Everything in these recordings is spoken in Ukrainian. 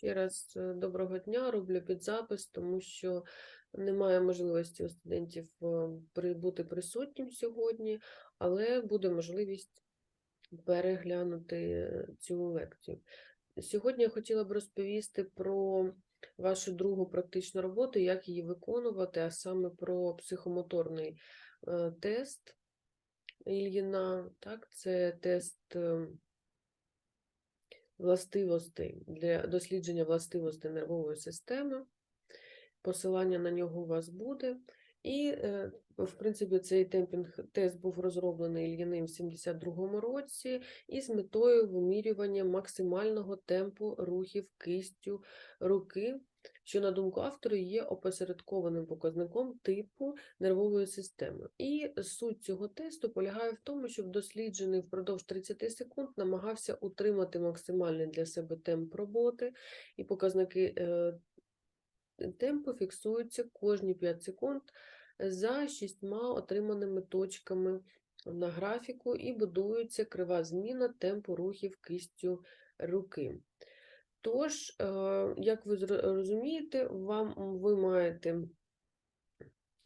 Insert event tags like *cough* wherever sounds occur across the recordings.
Ще раз е, доброго дня, роблю підзапис, тому що немає можливості у студентів е, бути присутнім сьогодні, але буде можливість переглянути е, цю лекцію. Сьогодні я хотіла б розповісти про вашу другу практичну роботу, як її виконувати, а саме про психомоторний е, тест Ільїна. Так, це тест. Властивостей для дослідження властивостей нервової системи. Посилання на нього у вас буде. І, е, в принципі, цей темпінг-тест був розроблений Ільяним в 72-му році із метою вимірювання максимального темпу рухів кистю руки, що, на думку автора, є опосередкованим показником типу нервової системи. І суть цього тесту полягає в тому, щоб досліджений впродовж 30 секунд намагався утримати максимальний для себе темп роботи, і показники е, темпу фіксуються кожні 5 секунд за шістьма отриманими точками на графіку і будується крива зміна темпу рухів кистю руки. Тож, е, як ви розумієте, вам ви маєте,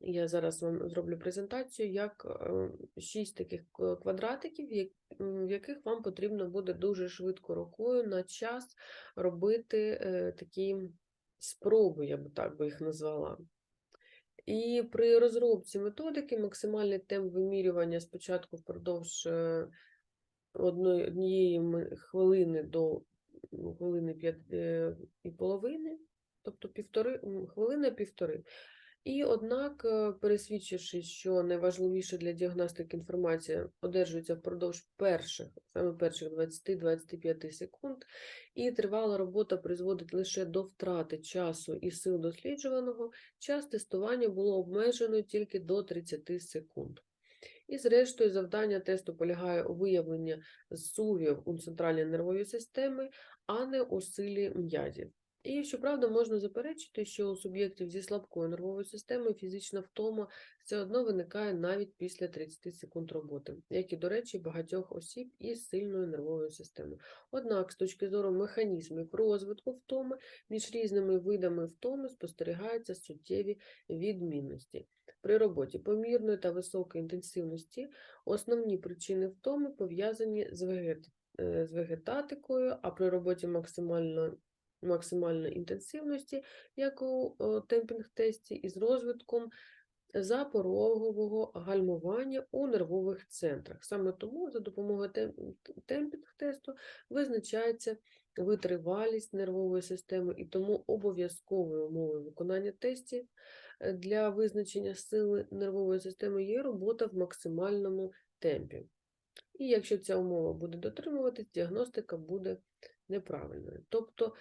я зараз вам зроблю презентацію, як е, шість таких квадратиків, в яких вам потрібно буде дуже швидко рукою на час робити е, такі спроби, я б так би їх назвала. І при розробці методики максимальний темп вимірювання спочатку впродовж е, однієї хвилини до хвилини п'ять е, і половини, тобто півтори, м, хвилина півтори. І однак, е, пересвідчившись, що найважливіше для діагностики інформація одержується впродовж перших, саме перших 20-25 секунд, і тривала робота призводить лише до втрати часу і сил досліджуваного, час тестування було обмежено тільки до 30 секунд. І зрештою завдання тесту полягає у виявленні зсувів у центральній нервовій системі, а не у силі м'язів. І щоправда, можна заперечити, що у суб'єктів зі слабкою нервовою системою фізична втома все одно виникає навіть після 30 секунд роботи, як і, до речі, багатьох осіб із сильною нервовою системою. Однак, з точки зору механізмів розвитку втоми, між різними видами втоми спостерігаються суттєві відмінності. При роботі помірної та високої інтенсивності основні причини втоми пов'язані з, е, вегетатикою, а при роботі максимально... максимальної інтенсивності, як у е, темпінг-тесті, із розвитком запорогового гальмування у нервових центрах. Саме тому за допомогою темпінг-тесту визначається витривалість нервової системи, і тому обов'язковою умовою виконання тестів е, для визначення сили нервової системи є робота в максимальному темпі. І якщо ця умова буде дотримуватись, діагностика буде неправильною. Тобто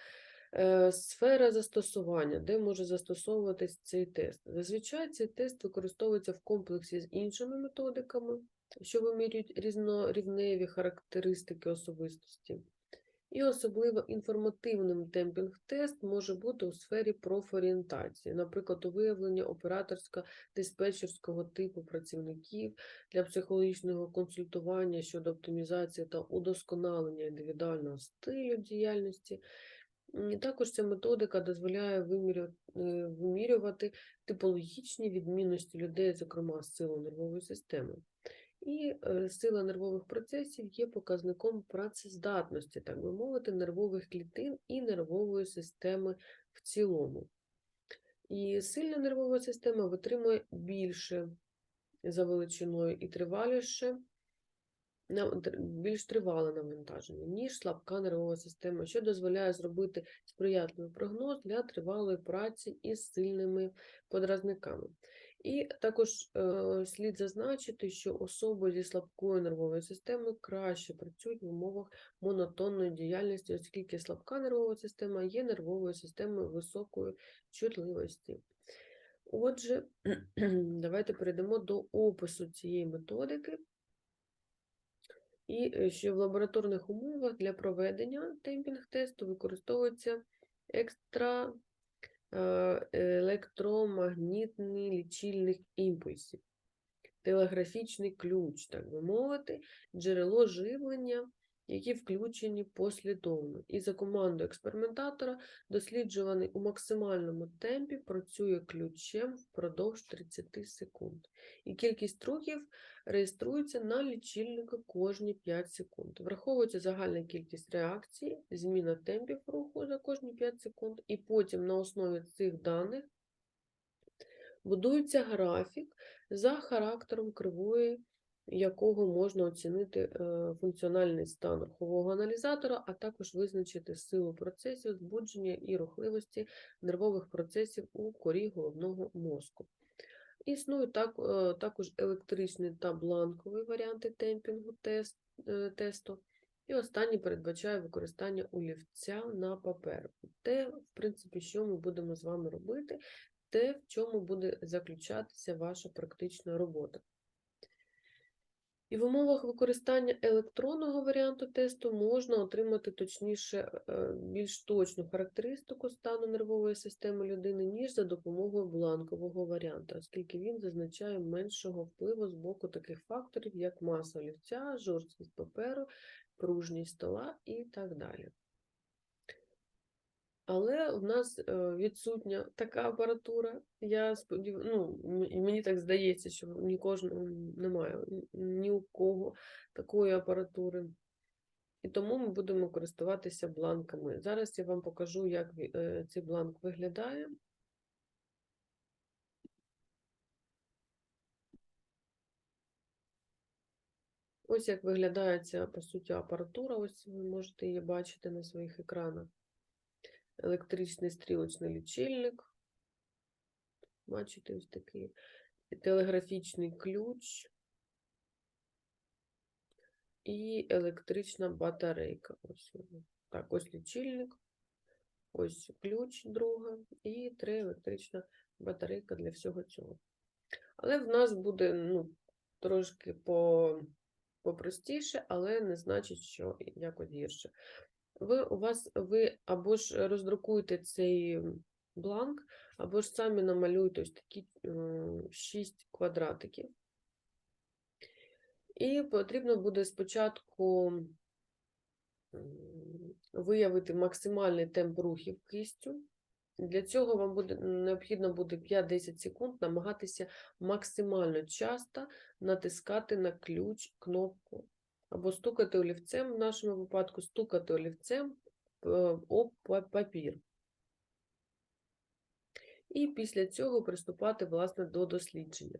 е, сфера застосування, де може застосовуватись цей тест. Зазвичай цей тест використовується в комплексі з іншими методиками, що вимірюють різнорівневі характеристики особистості. І особливо інформативним темпінг-тест може бути у сфері профорієнтації, наприклад, у виявленні операторсько-диспетчерського типу працівників для психологічного консультування щодо оптимізації та удосконалення індивідуального стилю діяльності. І Також ця методика дозволяє е, вимірювати типологічні відмінності людей, зокрема з силою нервової системи. І е, сила нервових процесів є показником працездатності, так би мовити, нервових клітин і нервової системи в цілому. І сильна нервова система витримує більше за величиною і триваліше, більш тривале навантаження, ніж слабка нервова система, що дозволяє зробити сприятливий прогноз для тривалої праці із сильними подразниками. І також е, слід зазначити, що особи зі слабкою нервовою системою краще працюють в умовах монотонної діяльності, оскільки слабка нервова система є нервовою системою високої чутливості. Отже, *clears throat* давайте перейдемо до опису цієї методики. І е, що в лабораторних умовах для проведення темпінг-тесту використовується екстра електромагнітний лічильник імпульсів, телеграфічний ключ, так би мовити, джерело живлення які включені послідовно. І за командою експериментатора досліджуваний у максимальному темпі працює ключем впродовж 30 секунд. І кількість рухів реєструється на лічильнику кожні 5 секунд. Враховується загальна кількість реакцій, зміна темпів руху за кожні 5 секунд, і потім на основі цих даних будується графік за характером кривої, якого можна оцінити е, функціональний стан рухового аналізатора, а також визначити силу процесів збудження і рухливості нервових процесів у корі головного мозку. Існують е, також електричний та бланковий варіанти темпінгу е, тесту. І останній передбачає використання олівця на папер. Те, в принципі, що ми будемо з вами робити, те, в чому буде заключатися ваша практична робота. І в умовах використання електронного варіанту тесту можна отримати точніше, е, більш точну характеристику стану нервової системи людини, ніж за допомогою бланкового варіанту, оскільки він зазначає меншого впливу з боку таких факторів, як маса олівця, жорсткість паперу, пружність стола і так далі. Але в нас е, відсутня така апаратура. Я сподів... ну, мені так здається, що ні кожного немає ні- у кого такої апаратури. І тому ми будемо користуватися бланками. Зараз я вам покажу, як е, цей бланк виглядає. Ось як виглядає ця, по суті, апаратура. Ось ви можете її бачити на своїх екранах. Електричний стрілочний лічильник. Бачите, ось такий телеграфічний ключ і електрична батарейка. Ось. Так, ось лічильник, ось ключ друга і три електрична батарейка для всього цього. Але в нас буде ну, трошки по, попростіше, але не значить, що якось гірше. Ви, у вас, ви або ж роздрукуєте цей бланк, або ж самі намалюєте ось такі 6 квадратиків. І потрібно буде спочатку виявити максимальний темп рухів кистю. Для цього вам буде необхідно буде 5-10 секунд намагатися максимально часто натискати на ключ кнопку або стукати олівцем, в нашому випадку стукати олівцем е, об папір. І після цього приступати, власне, до дослідження.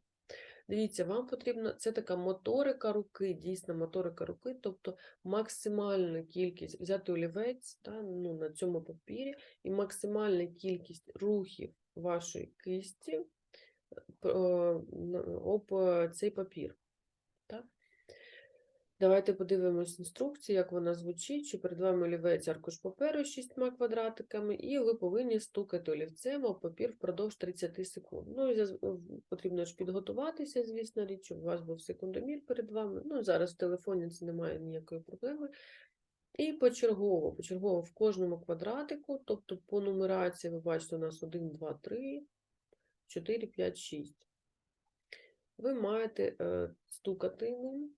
Дивіться, вам потрібно, це така моторика руки, дійсна моторика руки, тобто максимальна кількість, взяти олівець та, ну, на цьому папірі, і максимальна кількість рухів вашої кисті е, на- об е, цей папір. Давайте подивимось інструкцію, як вона звучить, що перед вами олівець аркуш паперу з шістьма квадратиками, і ви повинні стукати олівцем об папір впродовж 30 секунд. Ну, і потрібно ж підготуватися, звісно, річ, щоб у вас був секундомір перед вами. Ну, зараз в телефоні це немає ніякої проблеми. І почергово, почергово в кожному квадратику, тобто по нумерації, ви бачите, у нас 1, 2, 3, 4, 5, 6. Ви маєте е, стукати ним.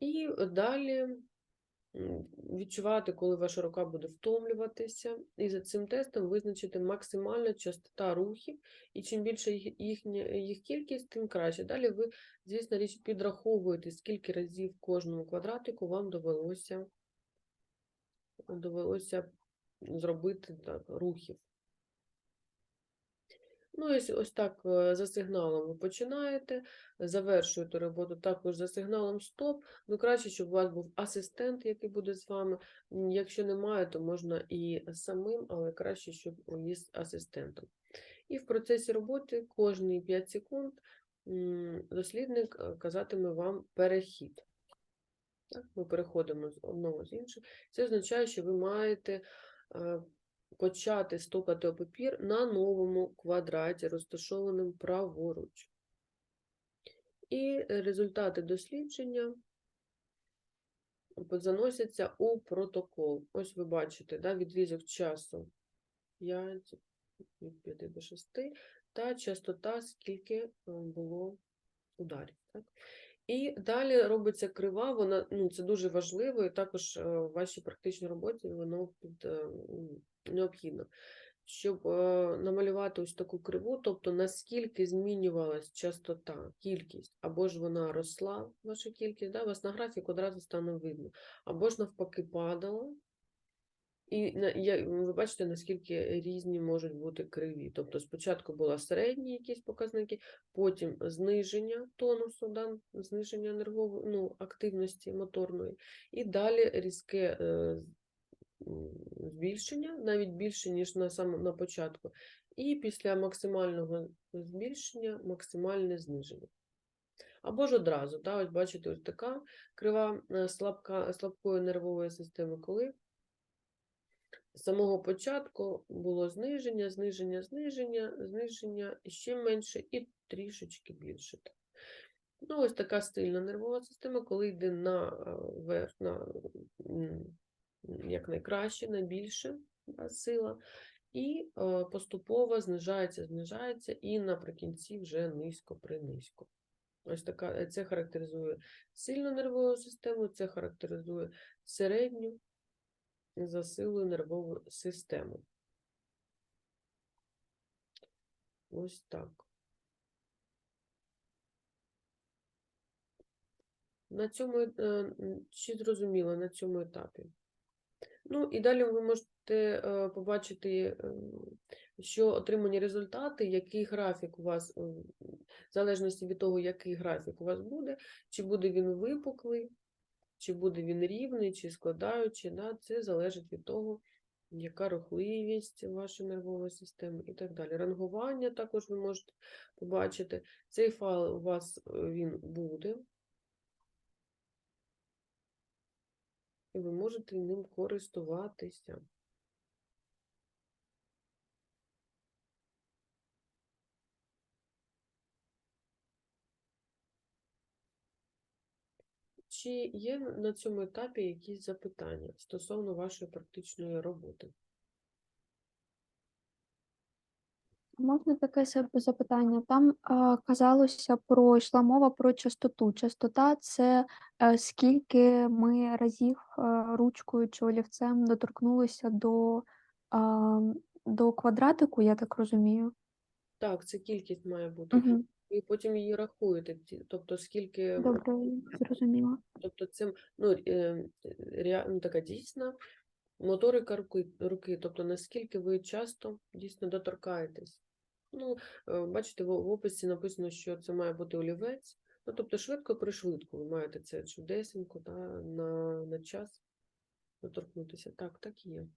І далі відчувати, коли ваша рука буде втомлюватися, і за цим тестом визначити максимальна частота рухів, і чим більше їх, їхня, їх кількість, тим краще. Далі ви, звісно, річ підраховуєте, скільки разів кожному квадратику вам довелося, довелося зробити так, рухів. Ну, і ось- так е, за сигналом ви починаєте, завершуєте роботу також за сигналом стоп. Ну, краще, щоб у вас був асистент, який буде з вами. Якщо немає, то можна і самим, але краще, щоб із асистентом. І в процесі роботи кожні 5 секунд дослідник е, казатиме вам перехід. Так, ми переходимо з одного з іншого. Це означає, що ви маєте е, почати стукати об папір на новому квадраті, розташованому праворуч. І результати дослідження заносяться у протокол. Ось ви бачите, да, відрізок часу 5, від 5 до 6, та частота, скільки е, було ударів. Так? І далі робиться крива, вона ну це дуже важливо, і також е, в вашій практичній роботі воно під е, необхідно, щоб е, намалювати ось таку криву, тобто наскільки змінювалась частота, кількість, або ж вона росла, ваша кількість, да, вас на графік одразу стане видно, або ж навпаки падала. І ви бачите, наскільки різні можуть бути криві. Тобто спочатку були середні якісь показники, потім зниження тонусу, да, зниження нервової ну, активності моторної, і далі різке е, збільшення, навіть більше, ніж на самому на початку. І після максимального збільшення максимальне зниження. Або ж одразу, да, ось бачите, ось така крива е, слабка, слабкої нервової системи, коли з самого початку було зниження, зниження, зниження, зниження, і ще менше і трішечки більше. Ну, ось така стильна нервова система, коли йде на е, на м, як найкраще, на да, сила, і е, поступово знижається, знижається, і наприкінці вже низько принизько. Ось така, це характеризує сильну нервову систему, це характеризує середню за силою нервову систему. Ось так. На цьому, е, чи зрозуміло на цьому етапі? Ну і далі ви можете е, побачити, ем, що отримані результати, який графік у вас, ем, в залежності від того, який графік у вас буде, чи буде він випуклий, чи буде він рівний, чи складаючий, да, це залежить від того, яка рухливість вашої нервової системи і так далі. Рангування також ви можете побачити. Цей файл у вас е, він буде. І ви можете ним користуватися. Чи є на цьому етапі якісь запитання стосовно вашої практичної роботи? Можна таке запитання? Там а, казалося про йшла мова про частоту. Частота це е, скільки ми разів е, ручкою чи олівцем доторкнулися до, а, до квадратику, я так розумію. Так, це кількість має бути. Угу. І потім її рахуєте, тобто скільки, Добре, зрозуміла. тобто це ну, е, rea- ну, така дійсна моторика руки, руки, тобто наскільки ви часто дійсно доторкаєтесь. Ну, е, бачите, в описі написано, що це має бути олівець. Ну, тобто швидко пришвидко ви маєте це чудесенько да, на, на час доторкнутися. Так, так і є.